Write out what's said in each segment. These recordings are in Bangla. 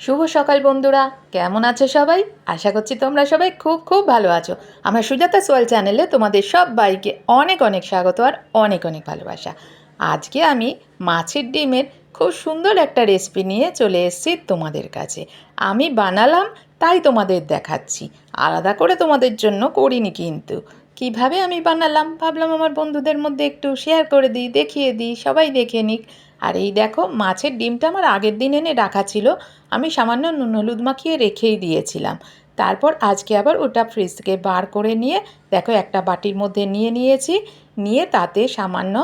শুভ সকাল বন্ধুরা। কেমন আছো সবাই? আশা করছি তোমরা সবাই খুব খুব ভালো আছো। আমার সুজাতা সোয়াল চ্যানেলে তোমাদের সব বাইকে অনেক অনেক স্বাগত আর অনেক অনেক ভালোবাসা। আজকে আমি মাছের ডিমের খুব সুন্দর একটা রেসিপি নিয়ে চলে এসেছি তোমাদের কাছে। আমি বানালাম, তাই তোমাদের দেখাচ্ছি। আলাদা করে তোমাদের জন্য করিনি কিন্তু। কীভাবে আমি বানালাম? ভাবলাম আমার বন্ধুদের মধ্যে একটু শেয়ার করে দিই, দেখিয়ে দিই, সবাই দেখে নিক। আর এই দেখো, মাছের ডিমটা আমার আগের দিন এনে রাখা ছিল। আমি সামান্য নুন হলুদ মাখিয়ে রেখেই দিয়েছিলাম। তারপর আজকে আবার ওটা ফ্রিজ থেকে বার করে নিয়ে, দেখো একটা বাটির মধ্যে নিয়ে নিয়েছি। নিয়ে তাতে সামান্য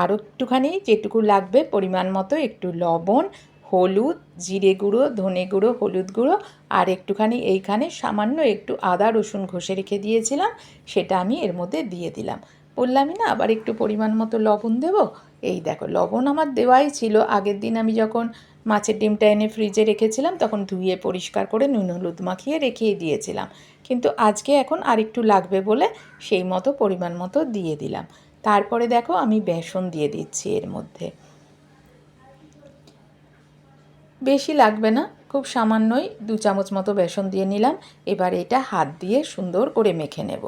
আরও একটুখানি যেটুকু লাগবে পরিমাণ মতো একটু লবণ হলুদ, জিরে গুঁড়ো, ধনে গুঁড়ো, হলুদ গুঁড়ো আর একটুখানি এইখানে সামান্য একটু আদা, রসুন ঘষে রেখে দিয়েছিলাম, সেটা আমি এর মধ্যে দিয়ে দিলাম। বললামই না, আবার একটু পরিমাণ মতো লবণ দেবো? এই দেখো, লবণ আমার দেওয়াই ছিল। আগের দিন আমি যখন মাছের ডিমটা এনে ফ্রিজে রেখেছিলাম, তখন ধুয়ে পরিষ্কার করে নুন হলুদ মাখিয়ে রেখেই দিয়েছিলাম। কিন্তু আজকে এখন আরেকটু লাগবে বলে সেই মতো পরিমাণ মতো দিয়ে দিলাম। তারপরে দেখো আমি বেসন দিয়ে দিচ্ছি এর মধ্যে। বেশি লাগবে না। খুব সামান্যই দু চামচ মতো বেসন দিয়ে নিলাম। এবার এটা হাত দিয়ে সুন্দর করে মেখে নেব।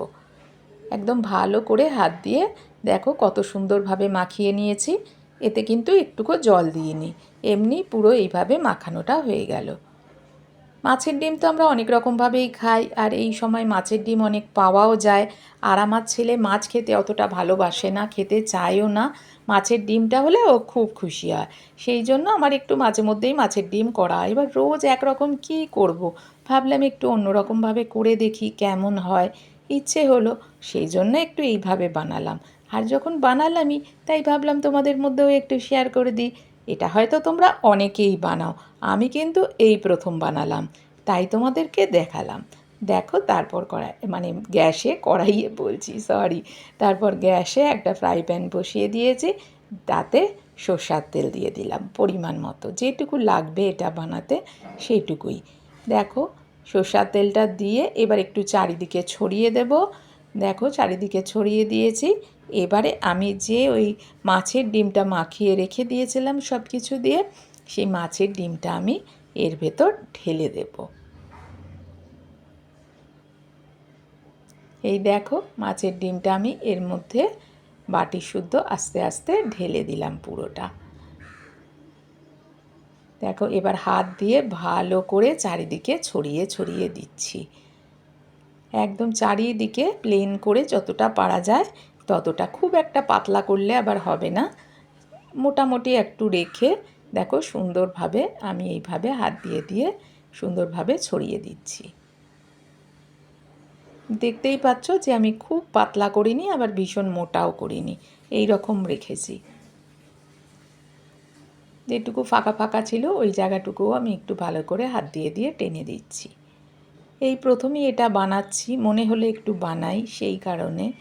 একদম ভালো করে হাত দিয়ে দেখো কত সুন্দরভাবে মাখিয়ে নিয়েছি। এতে কিন্তু একটুকু জল দিইনি। এমনি পুরো এইভাবে মাখানোটা হয়ে গেল। মাছের ডিম তো আমরা অনেক রকমভাবেই খাই আর এই সময় মাছের ডিম অনেক পাওয়াও যায়। আর আমার ছেলে মাছ খেতে অতটা ভালোবাসে না, খেতে চায়ও না। মাছের ডিমটা হলে ও খুব খুশি হয়। সেই জন্য আমার একটু মাঝে মধ্যেই মাছের ডিম করা। এবার রোজ একরকম কী করব। ভাবলাম একটু অন্যরকমভাবে করে দেখি কেমন হয়। ইচ্ছে হলো, সেই জন্য একটু এইভাবে বানালাম। আর যখন বানালামই, তাই ভাবলাম তোমাদের মধ্যেও একটু শেয়ার করে দিই। এটা হয়তো তোমরা অনেকেই বানাও। আমি কিন্তু এই প্রথম বানালাম। তাই তোমাদেরকে দেখালাম। দেখো তারপর কড়াই মানে গ্যাসে কড়াইয়ে বলছি সরি তারপর গ্যাসে একটা ফ্রাই প্যান বসিয়ে দিয়েছি, তাতে সর্ষার তেল দিয়ে দিলাম, পরিমাণ মতো। যেটুকু লাগবে এটা বানাতে সেইটুকুই। দেখো, সর্ষার তেলটা দিয়ে এবার একটু চারিদিকে ছড়িয়ে দেব। দেখো, চারিদিকে ছড়িয়ে দিয়েছি। এবারে আমি যে ওই মাছের ডিমটা মাখিয়ে রেখে দিয়েছিলাম সব কিছু দিয়ে, সেই মাছের ডিমটা আমি এর ভেতর ঢেলে দেব। এই দেখো মাছের ডিমটা আমি এর মধ্যে বাটি শুদ্ধ আস্তে আস্তে ঢেলে দিলাম পুরোটা। দেখো এবার হাত দিয়ে ভালো করে চারিদিকে ছড়িয়ে ছড়িয়ে দিচ্ছি। একদম চারিদিকে প্লেন করে যতটা পারা যায় ততটা। খুব একটা পাতলা করলে আবার হবে না। মোটামুটি একটু রেখে দেখো সুন্দরভাবে আমি এইভাবে হাত দিয়ে দিয়ে সুন্দরভাবে ছড়িয়ে দিচ্ছি। দেখতেই পাচ্ছ যে আমি খুব পাতলা করিনি, আবার ভীষণ মোটাও করিনি। এই রকম রেখেছি। যেটুকু ফাঁকা ফাঁকা ছিল, ওই জায়গাটুকুও আমি একটু ভালো করে হাত দিয়ে দিয়ে টেনে দিচ্ছি। এই প্রথমেই এটা বানাচ্ছি, মনে হলে একটু বানাই সেই কারণে।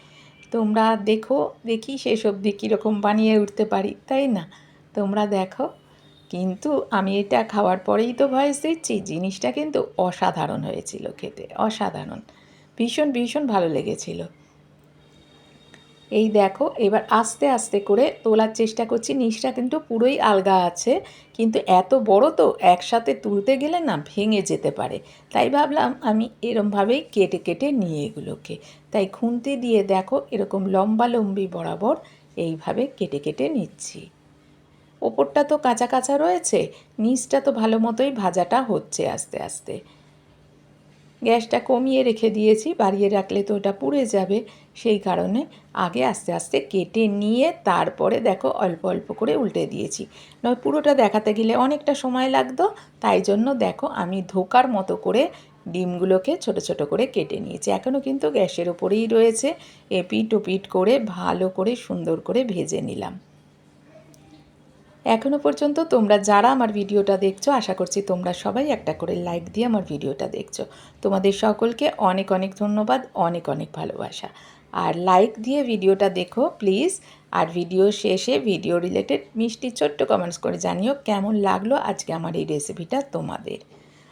তোমরা দেখো, দেখি শেষ অবধি কীরকম বানিয়ে উঠতে পারি, তাই না? তোমরা দেখো। কিন্তু আমি এটা খাওয়ার পরেই তো ভয়েস দিচ্ছি, জিনিসটা কিন্তু অসাধারণ হয়েছিল খেতে, অসাধারণ। ভীষণ ভীষণ ভালো লেগেছিল। এই দেখো, এবার আস্তে আস্তে করে তোলার চেষ্টা করছি। নিচটা কিন্তু পুরোই আলগা আছে, কিন্তু এত বড় তো একসাথে তুলতে গেলে না ভেঙে যেতে পারে। তাই ভাবলাম আমি এরমভাবেই কেটে কেটে নিয়ে এগুলোকে। তাই খুন্তি দিয়ে দেখো, এরকম লম্বা লম্বি বরাবর এইভাবে কেটে কেটে নিচ্ছি। ওপরটা তো কাঁচা কাঁচা রয়েছে, নিচটা তো ভালো মতোই ভাজাটা হচ্ছে আস্তে আস্তে। গ্যাসটা কমিয়ে রেখে দিয়েছি, বাড়িয়ে রাখলে তো ওটা পুড়ে যাবে। সেই কারণে আগে আস্তে আস্তে কেটে নিয়ে তারপরে দেখো অল্প অল্প করে উল্টে দিয়েছি। নয়, পুরোটা দেখাতে গেলে অনেকটা সময় লাগতো, তাই জন্য দেখো আমি ধোকার মতো করে ডিমগুলোকে ছোট ছোট করে কেটে নিয়েছি। এখনও কিন্তু গ্যাসের ওপরেই রয়েছে এপিট ওপিট করে ভালো করে সুন্দর করে ভেজে নিলাম। এখনও পর্যন্ত তোমরা যারা আমার ভিডিওটা দেখছ, আশা করছি তোমরা সবাই একটা করে লাইক দিয়ে আমার ভিডিওটা দেখছ। তোমাদের সকলকে অনেক অনেক ধন্যবাদ, অনেক অনেক ভালোবাসা। আর লাইক দিয়ে ভিডিওটা দেখো প্লিজ আর ভিডিও শেষে ভিডিও রিলেটেড মিষ্টি ছোট্ট কমেন্টস করে জানিও কেমন লাগল আজকে আমার এই রেসিপিটা তোমাদের।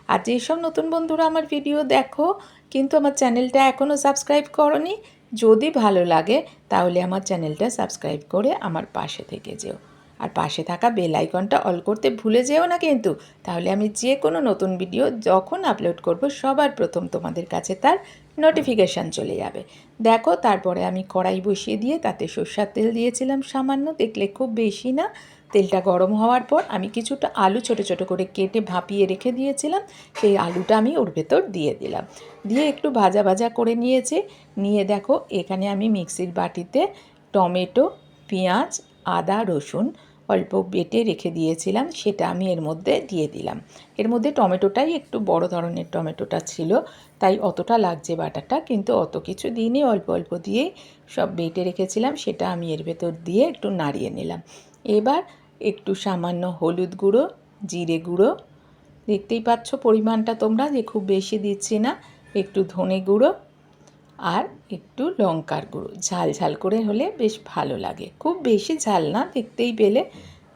আর যেসব নতুন বন্ধুরা আমার ভিডিও দেখো, কিন্তু আমার চ্যানেলটা এখনও সাবস্ক্রাইব করনি, যদি ভালো লাগে তাহলে আমার চ্যানেলটা সাবস্ক্রাইব করে আমার পাশে থেকে যেও। আর পাশে থাকা বেল আইকনটা অল করতে ভুলে যেও না কিন্তু। তাহলে আমি যে কোনো নতুন ভিডিও যখন আপলোড করব, সবার প্রথম তোমাদের কাছে তার নোটিফিকেশান চলে যাবে। দেখো, তারপরে আমি কড়াই বসিয়ে দিয়ে তাতে সর্ষার তেল দিয়েছিলাম। সামান্য দেখলে খুব বেশি না। তেলটা গরম হওয়ার পর আমি কিছুটা আলু ছোট ছোট করে কেটে ভাপিয়ে রেখে দিয়েছিলাম। সেই আলুটা আমি ওর ভেতর দিয়ে দিলাম। দিয়ে একটু ভাজা ভাজা করে নিয়েছে। নিয়ে দেখো, এখানে আমি মিক্সির বাটিতে টমেটো, পেঁয়াজ, আদা, রসুন অল্প বেটে রেখে দিয়েছিলাম, সেটা আমি এর মধ্যে দিয়ে দিলাম। এর মধ্যে টমেটোটাই একটু বড় ধরনের টমেটোটা ছিল, তাই অতটা লাগছে বাটাটা, কিন্তু অত কিছু দিইনি, অল্প অল্প দিয়েই সব বেটে রেখেছিলাম, সেটা আমি এর ভেতর দিয়ে একটু নাড়িয়ে নিলাম। এবার একটু সামান্য হলুদ গুঁড়ো, জিরে গুঁড়ো, দেখতেই পাচ্ছ পরিমাণটা তোমরা যে খুব বেশি দিচ্ছি না, একটু ধনে গুঁড়ো আর একটু লঙ্কার গুঁড়ো। ঝাল ঝাল করে হলে বেশ ভালো লাগে। খুব বেশি ঝাল না, দেখতেই পেলে।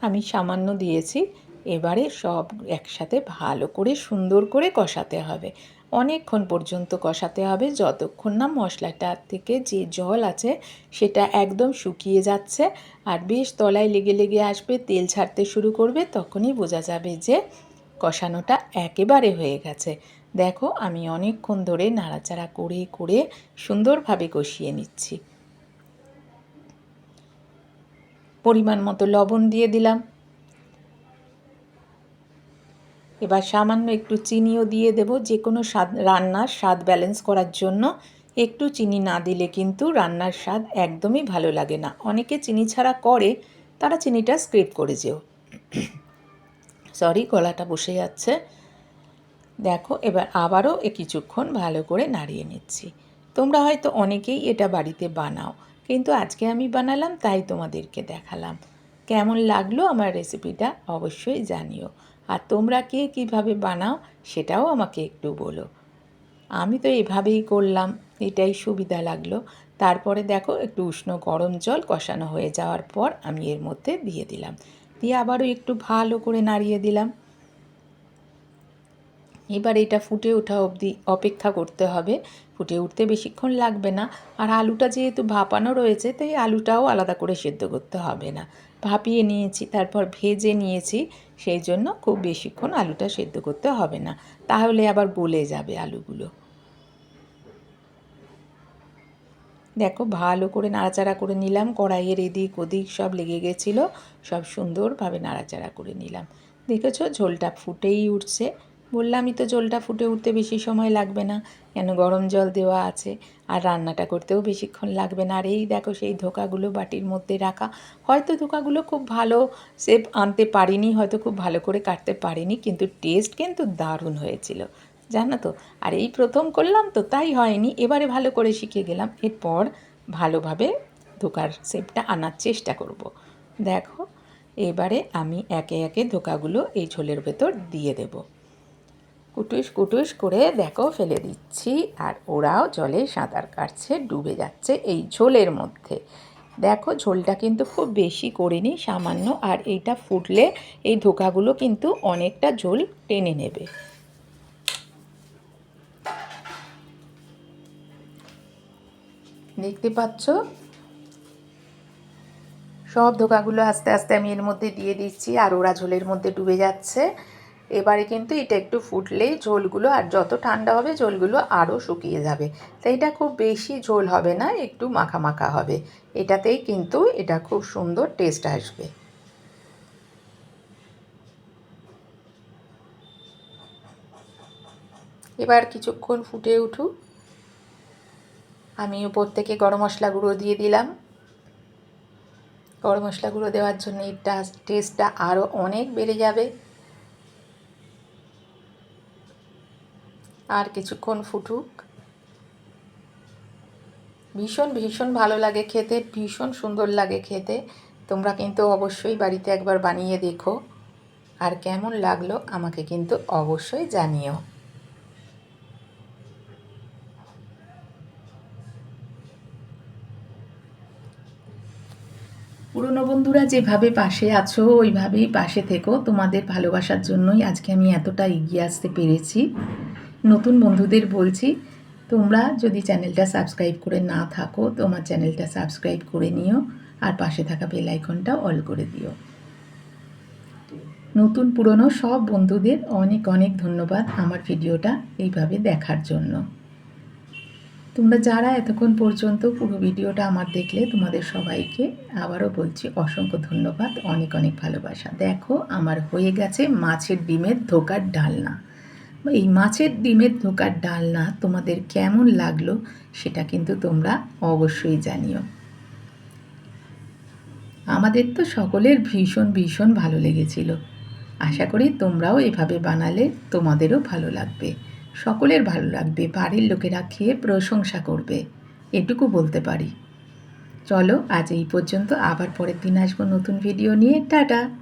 আমি সামান্য দিয়েছি। এবারে সব একসাথে ভালো করে সুন্দর করে কষাতে হবে। অনেকক্ষণ পর্যন্ত কষাতে হবে। যতক্ষণ না মশলাটার থেকে যে জল আছে সেটা একদম শুকিয়ে যাচ্ছে আর বেশ তলায় লেগে লেগে আসবে, তেল ছাড়তে শুরু করবে, তখনই বোঝা যাবে যে কষানোটা একেবারে হয়ে গেছে। দেখো, আমি অনেকক্ষণ ধরে নাড়াচাড়া করে করে সুন্দরভাবে কষিয়ে নিচ্ছি। পরিমাণ মতো লবণ দিয়ে দিলাম। এবার সামান্য একটু চিনিও দিয়ে দেব। যে কোনো স্বাদ, রান্নার স্বাদ ব্যালেন্স করার জন্য একটু চিনি না দিলে কিন্তু রান্নার স্বাদ একদমই ভালো লাগে না। অনেকে চিনি ছাড়া করে, তারা চিনিটা স্ক্রিপ করে যেও। সরি, গলাটা বসে যাচ্ছে। দেখো, এবার আবারও এ কিছুক্ষণ ভালো করে নাড়িয়ে নিচ্ছি। তোমরা হয়তো অনেকেই এটা বাড়িতে বানাও, কিন্তু আজকে আমি বানালাম, তাই তোমাদেরকে দেখালাম। কেমন লাগল আমার রেসিপিটা অবশ্যই জানিও। আর তোমরা কে কীভাবে বানাও, সেটাও আমাকে একটু বলো। আমি তো এভাবেই করলাম, এটাই সুবিধা লাগল। তারপরে দেখো, একটু উষ্ণ গরম জল কষানো হয়ে যাওয়ার পর আমি এর মধ্যে দিয়ে দিলাম। দিয়ে আবারও একটু ভালো করে নাড়িয়ে দিলাম। এবার এটা ফুটে ওঠা অবধি অপেক্ষা করতে হবে। ফুটে উঠতে বেশিক্ষণ লাগবে না। আর আলুটা যেহেতু ভাপানো রয়েছে, তাই আলুটাও আলাদা করে সেদ্ধ করতে হবে না। ভাপিয়ে নিয়েছি, তারপর ভেজে নিয়েছি, সেই জন্য খুব বেশিক্ষণ আলুটা সেদ্ধ করতে হবে না। তাহলে আবার গলে যাবে আলুগুলো। দেখো, ভালো করে নাড়াচাড়া করে নিলাম। কড়াইয়ের এদিক ওদিক সব লেগে গেছিল। সব সুন্দরভাবে নাড়াচাড়া করে নিলাম। দেখেছ? ঝোলটা ফুটেই উঠছে। বললামই তো জলটা ফুটে উঠতে বেশি সময় লাগবে না। কেন গরম জল দেওয়া আছে? আর রান্নাটা করতেও বেশিক্ষণ লাগবে না। আর এই দেখো সেই ধোকাগুলো বাটির মধ্যে রাখা। হয়তো ধোকাগুলো খুব ভালো শেপ আনতে পারিনি, হয়তো খুব ভালো করে কাটতে পারিনি, কিন্তু টেস্ট কিন্তু দারুণ হয়েছিল। জানো তো? আর এই প্রথম করলাম তো তাই হয়নি, এবারে ভালো করে শিখে গেলাম। এরপর ভালোভাবে ধোকার শেপটা আনার চেষ্টা করব। দেখো, এবারে আমি একে একে ধোকাগুলো এই ঝোলের ভেতর দিয়ে দেবো। কুটুস কুটুস করে দেখো ফেলে দিচ্ছি, আর ওরাও জলে সাঁতার কাটছে, ডুবে যাচ্ছে এই ঝোলের মধ্যে। দেখো ঝোলটা কিন্তু খুব বেশি করিনি, সামান্য, আর এইটা ফুটলে এই ধোকাগুলো কিন্তু অনেকটা ঝোল টেনে নেবে। দেখতে পাচ্ছ? সব ধোকাগুলো আস্তে আস্তে আমি এর মধ্যে দিয়ে দিচ্ছি, আর ওরা ঝোলের মধ্যে ডুবে যাচ্ছে। এবারে কিন্তু এটা একটু ফুটলেই ঝোলগুলো আর যত ঠান্ডা হবে ঝোলগুলো আরও শুকিয়ে যাবে। তো এটা খুব বেশি ঝোল হবে না, একটু মাখা মাখা হবে। এটাতেই কিন্তু এটা খুব সুন্দর টেস্ট আসবে। এবার কিছুক্ষণ ফুটে উঠুক। আমি উপর থেকে গরম মশলা গুঁড়ো দিয়ে দিলাম। গরম মশলা গুঁড়ো দেওয়ার জন্য এটা টেস্টটা আরও অনেক বেড়ে যাবে। আর কিছুক্ষণ ফুটুক। ভীষণ ভীষণ ভালো লাগে খেতে, ভীষণ সুন্দর লাগে খেতে। তোমরা কিন্তু অবশ্যই বাড়িতে একবার বানিয়ে দেখো। আর কেমন লাগল আমাকে কিন্তু অবশ্যই জানিও। পুরনো বন্ধুরা যেভাবে পাশে আছো, ওইভাবেই পাশে থেকো। তোমাদের ভালোবাসার জন্যই আজকে আমি এতটা এগিয়ে আসতে পেরেছি। নতুন বন্ধুদের বলছি, তোমরা যদি চ্যানেলটা সাবস্ক্রাইব করে না থাকো তোমার চ্যানেলটা সাবস্ক্রাইব করে নিও আর পাশে থাকা বেল আইকনটা অল করে দিও। নতুন পুরনো সব বন্ধুদের অনেক অনেক ধন্যবাদ আমার ভিডিওটা এইভাবে দেখার জন্য। তোমরা যারা এতক্ষণ পর্যন্ত পুরো ভিডিওটা আমার দেখলে, তোমাদের সবাইকে আবারও বলছি অসংখ্য ধন্যবাদ, অনেক অনেক ভালোবাসা। দেখো, আমার হয়ে গেছে মাছের ডিমের ধোকার ডালনা। এই মাছের ডিমের ধোকার ডালনা তোমাদের কেমন লাগল সেটা কিন্তু তোমরা অবশ্যই জানিও। আমাদের তো সকলের ভীষণ ভীষণ ভালো লেগেছিল। আশা করি তোমরাও এভাবে বানালে তোমাদেরও ভালো লাগবে। সকলের ভালো লাগবে, বাড়ির লোকেরা খেয়ে প্রশংসা করবে, এটুকু বলতে পারি। চলো আজ এই পর্যন্ত, আবার পরের দিন আসব নতুন ভিডিও নিয়ে। টাটা!